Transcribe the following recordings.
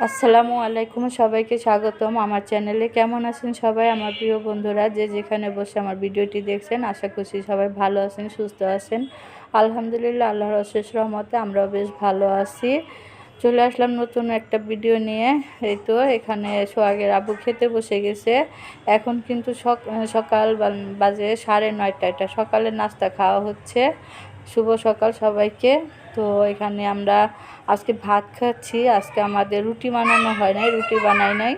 আসসালামু আলাইকুম, সবাইকে স্বাগতম আমার চ্যানেলে। কেমন আছেন সবাই? আমার প্রিয় বন্ধুরা, যে যেখানে বসে আমার ভিডিওটি দেখছেন, আশা করছি সবাই ভালো আছেন, সুস্থ আছেন। আলহামদুলিল্লাহ, আল্লাহর অশেষ রহমতে আমরাও বেশ ভালো আছি। চলে আসলাম নতুন একটা ভিডিও নিয়ে। এই তো, এখানে সোহাগের আবু খেতে বসে গেছে। এখন কিন্তু সক- সকাল বাজে সাড়ে নয়টা এটা সকালের নাস্তা খাওয়া হচ্ছে। শুভ সকাল সবাইকে। তো এখানে আমরা আজকে ভাত খাচ্ছি। আজকে আমাদের রুটি বানানো হয় নাই, রুটি বানাই নাই।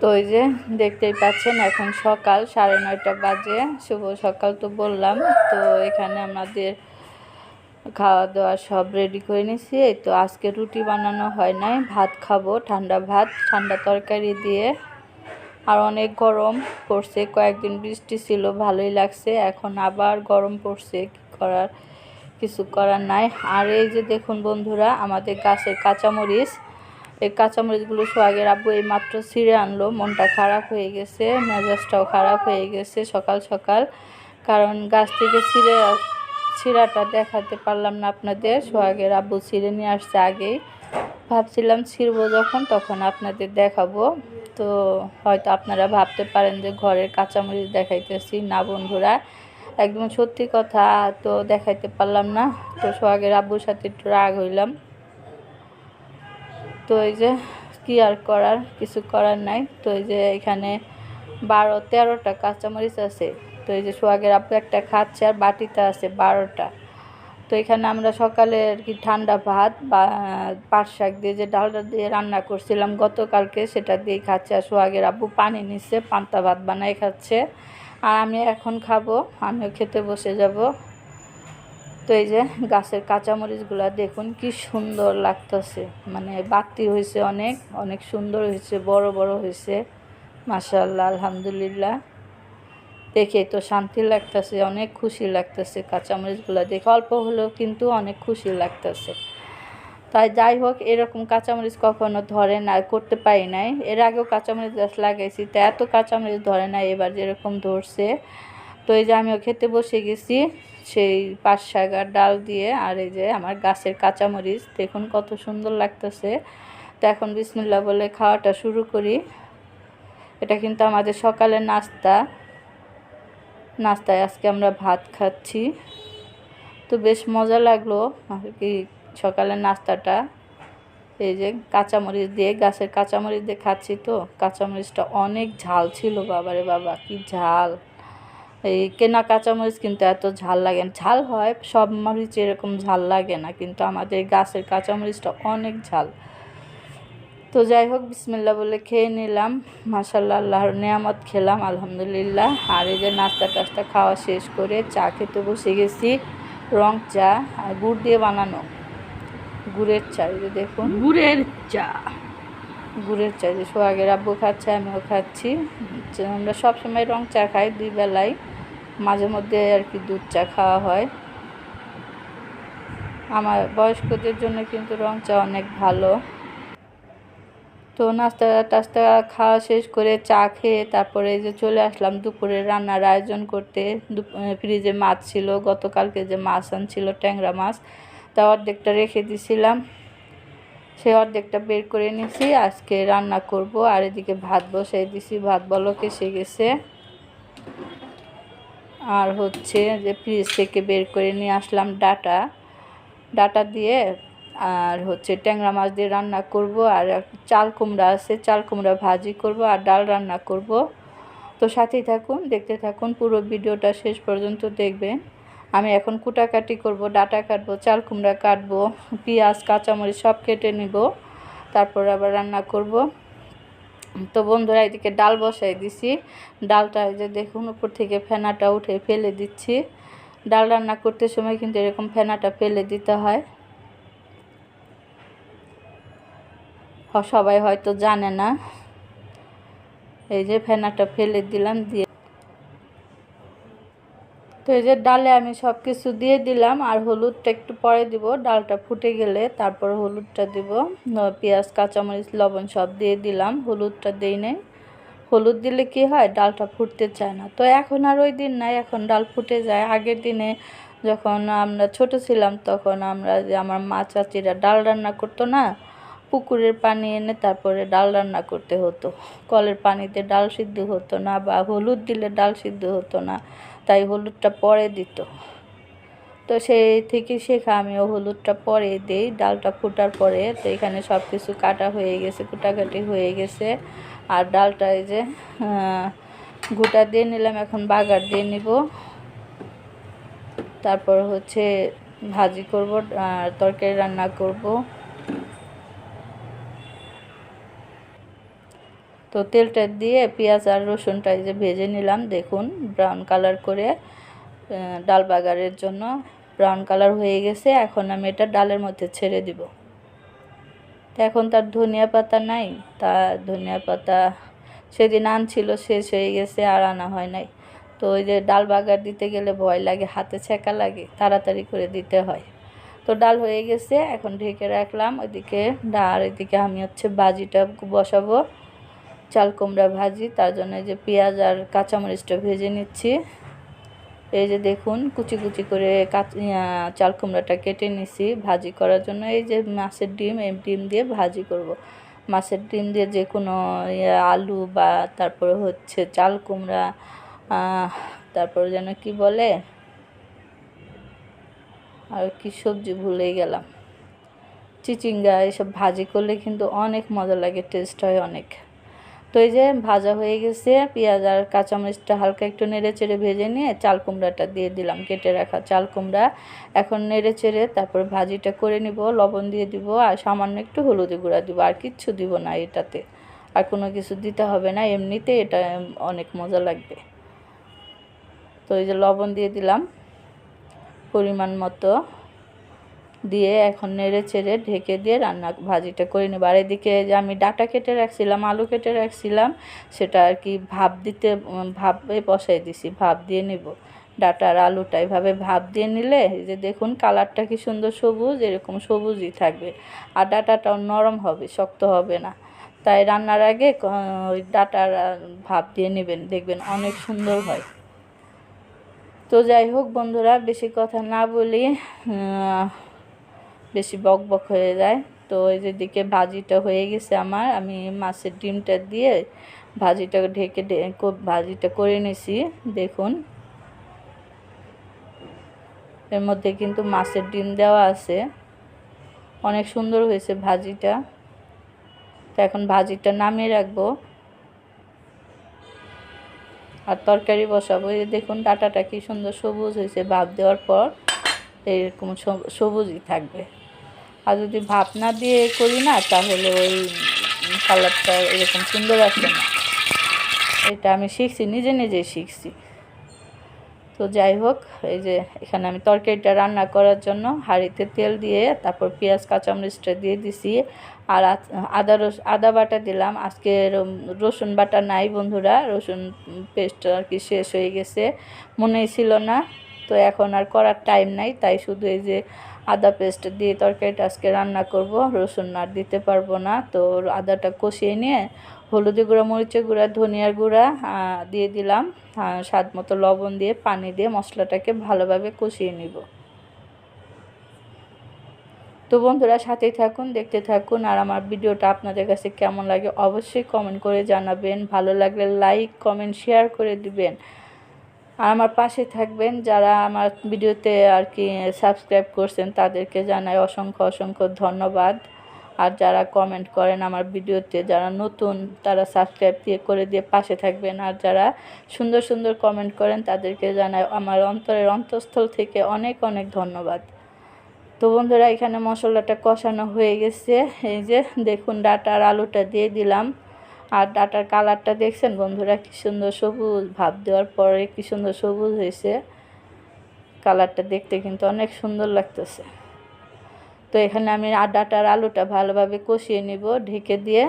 তো এই যে দেখতেই পাচ্ছেন, এখন সকাল, সাড়ে নয়টা বাজে, শুভ সকাল তো বললাম। তো এখানে আমাদের খাওয়া দাওয়া সব রেডি করে নিয়েছি এই তো আজকে রুটি বানানো হয় নাই, ভাত খাব, ঠান্ডা ভাত, ঠান্ডা তরকারি দিয়ে। আর অনেক গরম পড়ছে, কয়েকদিন বৃষ্টি ছিল, ভালোই লাগছে, এখন আবার গরম পড়ছে, কি করার, কিছু করার নাই। আর এই যে দেখুন বন্ধুরা, আমাদের গাছের কাঁচামরিচ, এই কাঁচামরিচগুলো সোহাগের আব্বু এই মাত্র ছিঁড়ে আনলো, মনটা খারাপ হয়ে গেছে, মেজাজটাও খারাপ হয়ে গেছে সকাল সকাল, কারণ গাছ থেকে ছিঁড়ে, ছিঁড়াটা দেখাতে পারলাম না আপনাদের, সোহাগের আব্বু ছিঁড়ে নিয়ে আসছে আগেই। ভাবছিলাম ছিঁড়বো যখন, তখন আপনাদের দেখাবো। তো হয়তো আপনারা ভাবতে পারেন যে ঘরের কাঁচামরিচ দেখাইতেছি না বন্ধুরা। একদম সত্যি কথা, তো দেখাইতে পারলাম না। তো সোহাগের আব্বুর সাথে একটু রাগ হইলাম। তো এই যে, কি আর করার? কিছু করার নাই। তো এই যে এখানে বারো, তেরোটা কাঁচামরিচ আছে। তো এই যে সোহাগের আব্বু একটা খাচ্ছে আর বাটিতে আছে বারোটা। তো এখানে আমরা সকালে আর কি ঠান্ডা ভাত বা পাট শাক দিয়ে যে ডালটা দিয়ে রান্না করছিলাম, গতকালকে সেটা দিয়ে খাচ্ছে। আর সোহাগের আব্বু পানি নিচ্ছে, পান্তা ভাত বানাই খাচ্ছে। আর আমি এখন খাব, আমিও খেতে বসে যাব। তো এই যে গাছের কাঁচামরিচগুলো দেখুন কি সুন্দর লাগতেছে। মানে বাতি হয়েছে অনেক অনেক সুন্দর হয়েছে, বড় বড় হয়েছে। মাশাআল্লাহ, আলহামদুলিল্লাহ। দেখে তো শান্তি লাগতেছে, অনেক খুশি লাগতেছে, কাঁচামরিচগুলো দেখে। অল্প হলেও কিন্তু অনেক খুশি লাগতেছে। তাই যাই হোক, এরকম কাঁচামরিচ কখনো ধরে না, করতে পারি নাই। এর আগেও কাঁচামরিচ গাছ লাগাইছি, তা এত কাঁচামরিচ ধরে না, এবার যেরকম ধরছে। তো এই যে আমিও খেতে বসে গেছি, সেই পাঁচ শাকার ডাল দিয়ে, আর এই যে আমার গাছের কাঁচামরিচ, দেখুন কত সুন্দর লাগতেছে। তো এখন বিসমিল্লা বলে খাওয়াটা শুরু করি। এটা কিন্তু আমাদের সকালের নাস্তা। নাস্তায় আজকে আমরা ভাত খাচ্ছি। তো বেশ মজা লাগল আর কি সকালের নাস্তাটা। এই যে কাঁচামরিচ দিয়ে, গাছের কাঁচামরিচ দিয়ে খাচ্ছি তো। কাঁচামরিচটা অনেক ঝাল ছিল, বাবারে বাবা, কি ঝাল। এই কেনা কাঁচামরিচ কিন্তু এত ঝাল লাগে না। ঝাল হয়, সব মরিচ এরকম ঝাল লাগে না, কিন্তু আমাদের গাছের কাঁচামরিচটা অনেক ঝাল। তো যাই হোক বিসমিল্লা বলে খেয়ে নিলাম। মাসাল্লাহ আল্লাহর নিয়ামত খেলাম আলহামদুলিল্লাহ। আর এই যে নাস্তা টাস্তা খাওয়া শেষ করে চা খেতে বসে গেছি। রং চা আর গুড় দিয়ে বানানো। গুড়ের চা এই যে দেখুন। গুড়ের চা। গুড়ের চা যে সোহাগের আব্বু খাচ্ছে আমিও খাচ্ছি। আমরা সবসময় রং চা খাই দুই বেলায় মাঝে মধ্যে আর কি দুধ চা খাওয়া হয়। আমার বয়স্কদের জন্য কিন্তু রং চা অনেক ভালো। তো নাস্তা, টাস্তা খাওয়া শেষ করে চা খেয়ে তারপরে যে চলে আসলাম দুপুরে রান্নার আয়োজন করতে। ফ্রিজে মাছ ছিল, গতকালকে যে মাছ আনছিল, ট্যাংরা মাছ, তা অর্ধেকটা রেখে দিছিলাম। সেই অর্ধেকটা বের করে নিয়েছি আজকে রান্না করব। আর এদিকে ভাত বসাই দিছি, ভাত বলক এসে গেছে। আর হচ্ছে যে ফ্রিজ থেকে বের করে নিয়ে আসলাম ডাটা। ডাটা দিয়ে আর হচ্ছে ট্যাংরা মাছ দিয়ে রান্না করব, আর চাল কুমড়া আছে, চাল কুমড়া ভাজি করব আর ডাল রান্না করব। তো সাথেই থাকুন, দেখতে থাকুন, পুরো ভিডিওটা শেষ পর্যন্ত দেখবেন। আমি এখন কুটাকাটি করব, ডাটা কাটবো, চাল কুমড়া কাটবো, পেঁয়াজ, কাঁচামরিচ সব কেটে নিব, তারপর আবার রান্না করব। তো বন্ধুরা, এদিকে ডাল বসাই দিছি। ডালটা যে দেখুন, উপর থেকে ফেনাটা উঠে ফেলে দিচ্ছি। ডাল রান্না করতে সময় কিন্তু এরকম ফেনাটা ফেলে দিতে হয়। সবাই হয়তো জানে না। এই যে ফেনাটা ফেলে দিলাম, দিয়ে তো এই যে ডালে আমি সব কিছু দিয়ে দিলাম, আর হলুদটা একটু পরে দিব। ডালটা ফুটে গেলে তারপর হলুদটা দিব। পেঁয়াজ, কাঁচামরিচ, লবণ সব দিয়ে দিলাম। হলুদটা দিই নাই। হলুদ দিলে কি হয়? ডালটা ফুটতে চায় না। তো এখন আর ওই দিন নাই, এখন ডাল ফুটে যায়। আগের দিনে যখন আমরা ছোট ছিলাম, তখন আমরা যে আমার মা চাচিরা ডাল রান্না করতো না পুকুরের পানি এনে তারপরে ডাল রান্না করতে হতো। কলের পানিতে ডাল সিদ্ধ হতো না বা হলুদ দিলে ডাল সিদ্ধ হতো না, তাই হলুদটা পরে দিত। তো সেই থেকে শেখা আমিও হলুদটা পরে দিই, ডালটা ফোটার পরে তো এখানে সব কিছু কাটা হয়ে গেছে, কুটাকাটি হয়ে গেছে। আর ডালটা এই যে গোটা দিয়ে নিলাম, এখন বাগার দিয়ে নিব। তারপর হচ্ছে ভাজি করব, আর তরকারি রান্না করব। তো তেলটা দিয়ে পেঁয়াজ আর রসুনটা যে ভেজে নিলাম, দেখুন ব্রাউন কালার করে ডাল বাগারের জন্য ব্রাউন কালার হয়ে গেছে। এখন আমি এটা ডালের মধ্যে ছেড়ে দিব। এখন তার ধনিয়া পাতা নাই তা ধনিয়া পাতা সেদিন আনছিল, শেষ হয়ে গেছে, আর আনা হয় নাই। তো ওই যে ডাল বাগার দিতে গেলে ভয় লাগে, হাতে ছেঁকা লাগে, তাড়াতাড়ি করে দিতে হয়। তো ডাল হয়ে গেছে, এখন ঢেকে রাখলাম, ওইদিকে ডাল, এদিকে আমি হচ্ছে বাজিটা বসাবো। চাল কুমড়া ভাজি, তার জন্য যে পেঁয়াজ আর কাঁচামরিচটা ভেজে নিচ্ছি। এই যে দেখুন, কুচি কুচি করে চাল কুমড়াটা কেটে নিছি ভাজি করার জন্য। এই যে মাছের ডিম, এই ডিম দিয়ে ভাজি করব। মাছের ডিম দিয়ে যে কোনো আলু বা তারপরে হচ্ছে চাল কুমড়া তারপরে যেন কি বলে? আর কি সবজি ভুলেই গেলাম। চিচিঙ্গা, এসব ভাজি করলে কিন্তু অনেক মজা লাগে, টেস্ট হয় অনেক। তো এই যে ভাজা হয়ে গেছে, পেঁয়াজ আর কাঁচামরিচটা হালকা একটু নেড়ে চেড়ে ভেজে নিয়ে চাল কুমড়াটা দিয়ে দিলাম, কেটে রাখা চাল কুমড়া। এখন নেড়ে চেড়ে তারপর ভাজিটা করে নিব, লবণ দিয়ে দিব আর সামান্য একটু হলুদি গুঁড়া দিব, আর কিচ্ছু দিব না এটাতে। আর কোনো কিছু দিতে হবে না, এমনিতে এটা অনেক মজা লাগবে। তো এই যে লবণ দিয়ে দিলাম পরিমাণ মতো। দিয়ে এখন নেড়ে চেড়ে ঢেকে দিয়ে রান্না ভাজিটা করে নেব। আর এদিকে যে আমি ডাটা কেটে রাখছিলাম, আলু কেটে রাখছিলাম, সেটা আর কি ভাপ দিতে ভাপে বসাই দিছি, ভাপ দিয়ে নেব। ডাটা আর আলুটা এভাবে ভাপ দিয়ে নিলে যে দেখুন কালারটা কি সুন্দর সবুজ, এরকম সবুজই থাকবে। আর ডাটাটাও নরম হবে, শক্ত হবে না। তাই রান্নার আগে ওই ডাটার ভাপ দিয়ে নেবেন, দেখবেন অনেক সুন্দর হয়। তো যাই হোক বন্ধুরা, বেশি কথা না বলি বেশি বক বক হয়ে যায়। তো ওই যে দিকে ভাজিটা হয়ে গেছে আমার, আমি মাছের ডিমটা দিয়ে ভাজিটা ঢেকে ভাজিটা করে নিছি, দেখুন। এর মধ্যে কিন্তু মাছের ডিম দেওয়া আছে। অনেক সুন্দর হয়েছে ভাজিটা। তো এখন ভাজিটা নামিয়ে রাখব। আর তরকারি বসাবো। এই দেখুন ডাটাটা কি সুন্দর সবুজ হয়েছে ভাপ দেওয়ার পর এরকম সবুজই থাকবে। আর যদি ভাপ না দিয়ে করি না, তাহলে ওই কালারটা এরকম সুন্দর আসে না। এটা আমি শিখছি, নিজে নিজেই শিখছি। তো যাই হোক, এই যে এখানে আমি তরকারিটা রান্না করার জন্য হাঁড়িতে তেল দিয়ে, তারপর পেঁয়াজ, কাঁচামরিচটা দিয়ে দিছি। আর আদা রস, আদা বাটা দিলাম। আজকে রসুন বাটা নাই বন্ধুরা, রসুন পেস্ট আর কি শেষ হয়ে গেছে। মনেই ছিল না, তো এখন আর করার টাইম নাই, তাই শুধু এই যে আদা পেস্ট দিয়ে তরকারিটা আজকে রান্না করব, রসুন আর দিতে পারব না। তো আদাটা কষিয়ে নিয়ে হলুদি গুঁড়া, মরিচের গুঁড়া, ধনিয়ার গুঁড়া দিয়ে দিলাম। স্বাদ মতো লবণ দিয়ে, পানি দিয়ে মশলাটাকে ভালোভাবে কষিয়ে নিব। তো বন্ধুরা, সাথেই থাকুন, দেখতে থাকুন। আর আমার ভিডিওটা আপনাদের কাছে কেমন লাগে অবশ্যই কমেন্ট করে জানাবেন। ভালো লাগলে লাইক, কমেন্ট, শেয়ার করে দিবেন। আর আমার পাশে থাকবেন যারা আমার ভিডিওতে আর কি সাবস্ক্রাইব করছেন তাদেরকে জানাই অসংখ্য অসংখ্য ধন্যবাদ। আর যারা কমেন্ট করেন আমার ভিডিওতে, যারা নতুন, তারা সাবস্ক্রাইব দিয়ে করে দিয়ে পাশে থাকবেন। আর যারা সুন্দর সুন্দর কমেন্ট করেন তাদেরকে জানাই আমার অন্তরের অন্তঃস্থল থেকে অনেক অনেক ধন্যবাদ। তো বন্ধুরা, এখানে মশলাটা কষানো হয়ে গেছে। এই যে দেখুন ডাটা আর আলুটা দিয়ে দিলাম। আর ডাটার কালারটা দেখছেন বন্ধুরা? কী সুন্দর সবুজ। ভাব দেওয়ার পরে কী সুন্দর সবুজ হয়েছে। কালারটা দেখতে কিন্তু অনেক সুন্দর লাগতেছে। তো এখানে আমি আর ডাটার আলুটা ভালোভাবে কষিয়ে নিব, ঢেকে দিয়ে।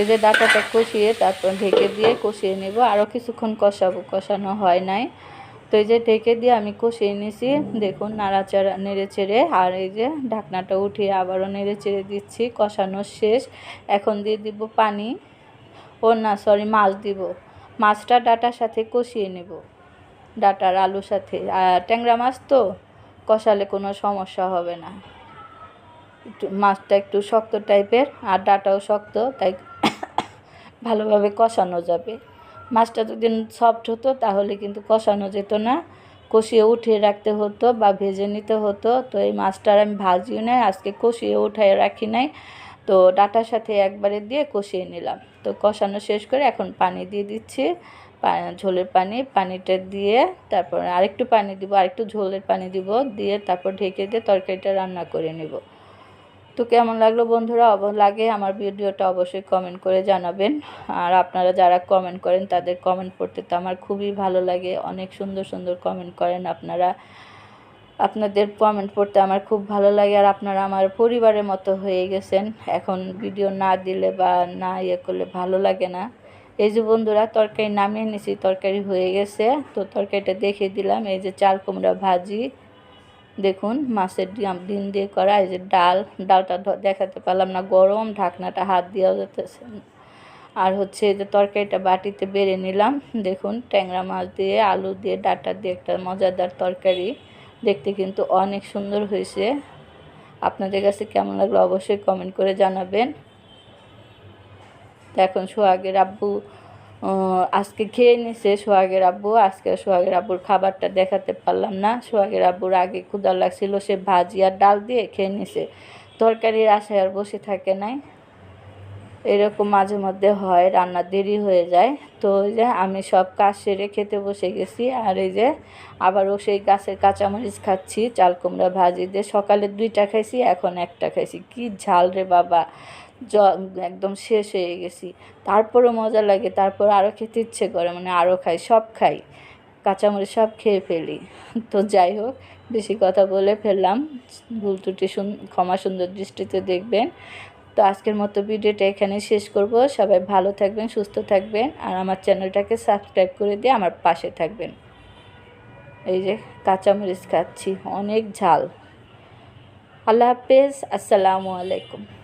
এই যে ডাটাটা কষিয়ে তারপর ঢেকে দিয়ে কষিয়ে নেব। আরও কিছুক্ষণ কষাবো, কষানো হয় নাই। তো এই যে ঢেকে দিয়ে আমি কষিয়ে নিয়েছি দেখুন নাড়াচাড়া নেড়ে চেড়ে আর এই যে ঢাকনাটা উঠিয়ে আবারও নেড়ে চেড়ে দিচ্ছি, কষানো শেষ। এখন দিয়ে দিব পানি। ও না, সরি, মাছ দিব। মাছটা ডাটার সাথে কষিয়ে নেব, ডাটার আলুর সাথে। আর ট্যাংরা মাছ তো, কষালে কোনো সমস্যা হবে না। একটু মাছটা একটু শক্ত টাইপের আর ডাটাও শক্ত, তাই ভালোভাবে কষানো যাবে। মাছটা যদি সফট হতো তাহলে কিন্তু কষানো যেত না। কষিয়ে উঠিয়ে রাখতে হতো বা ভেজে নিতে হতো। তো এই মাছটার আমি ভাজিও নাই, আজকে কষিয়ে উঠায় রাখি নাই। তো ডাটার সাথে একবারে দিয়ে কষিয়ে নিলাম। তো কষানো শেষ করে এখন পানি দিয়ে দিচ্ছি। ঝোলের পানি, পানিটা দিয়ে তারপর আরেকটু পানি দিব, আরেকটু ঝোলের পানি দিব। দিয়ে তারপর ঢেকে দিয়ে তরকারিটা রান্না করে নেব। তো কেমন লাগল বন্ধুরা? লাগে আমার ভিডিওটা অবশ্যই কমেন্ট করে জানাবেন। আর আপনারা যারা কমেন্ট করেন, তাদের কমেন্ট পড়তে তো আমার খুবই ভালো লাগে। অনেক সুন্দর সুন্দর কমেন্ট করেন আপনারা। আপনাদের কমেন্ট পড়তে আমার খুব ভালো লাগে। আর আপনারা আমার পরিবারের মতো হয়ে গেছেন। এখন ভিডিও না দিলে বা না ইয়ে করলে ভালো লাগে না। এই যে বন্ধুরা, তরকারি নামিয়ে নিয়েছি তরকারি হয়ে গেছে। তো তরকারিটা দেখিয়ে দিলাম। এই যে চাল কুমড়া ভাজি। দেখুন, মাছের ডিম দিয়ে করা, এই যে ডাল, ডালটা দেখাতে পারলাম না, গরম ঢাকনাটা হাত দিয়েও যেতেছে। আর হচ্ছে যে তরকারিটা বাটিতে বেড়ে নিলাম, দেখুন, ট্যাংরা মাছ দিয়ে, আলু দিয়ে, ডাটা দিয়ে একটা মজাদার তরকারি। দেখতে কিন্তু অনেক সুন্দর হয়েছে। আপনাদের কাছে কেমন লাগল অবশ্যই কমেন্ট করে জানাবেন। এখন সোহাগের আব্বু আজকে খেয়ে নিছে সোহাগের আব্বু, আজকে সোহাগের আব্বুর খাবারটা দেখাতে পারলাম না। সোহাগের আব্বুর আগে ক্ষুদা লাগছিল, সে ভাজি আর ডাল দিয়ে খেয়ে নিছে। তরকারির আশায় আর বসে থাকে নাই। এরকম মাঝে মধ্যে হয়, রান্না দেরি হয়ে যায়। তো ওই যে আমি সব কাজ সেরে খেতে বসে গেছি। আর এই যে আবারও সেই গাছের কাঁচামরিচ খাচ্ছি, চাল কুমড়া ভাজি দিয়ে। সকালে দুইটা খাইছি, এখন একটা খাইছি। কি ঝাল রে বাবা। জ, একদম শেষ হয়ে গেছি। তারপরও মজা লাগে, তারপর আরও খেতে ইচ্ছে করে মানে আরও খাই, সব খাই। কাঁচামরিচ সব খেয়ে ফেলি। তো যাই হোক, বেশি কথা বলে ফেললাম। ভুল ত্রুটি ক্ষমা সুন্দর দৃষ্টিতে দেখবেন। তো আজকের মতো ভিডিওটা এখানে শেষ করব। সবাই ভালো থাকবেন, সুস্থ থাকবেন, আর আমার চ্যানেলটাকে সাবস্ক্রাইব করে দিয়ে আমার পাশে থাকবেন। এই যে কাঁচামরিচ খাচ্ছি, অনেক ঝাল। আল্লাহ হাফেজ, আসসালামু আলাইকুম।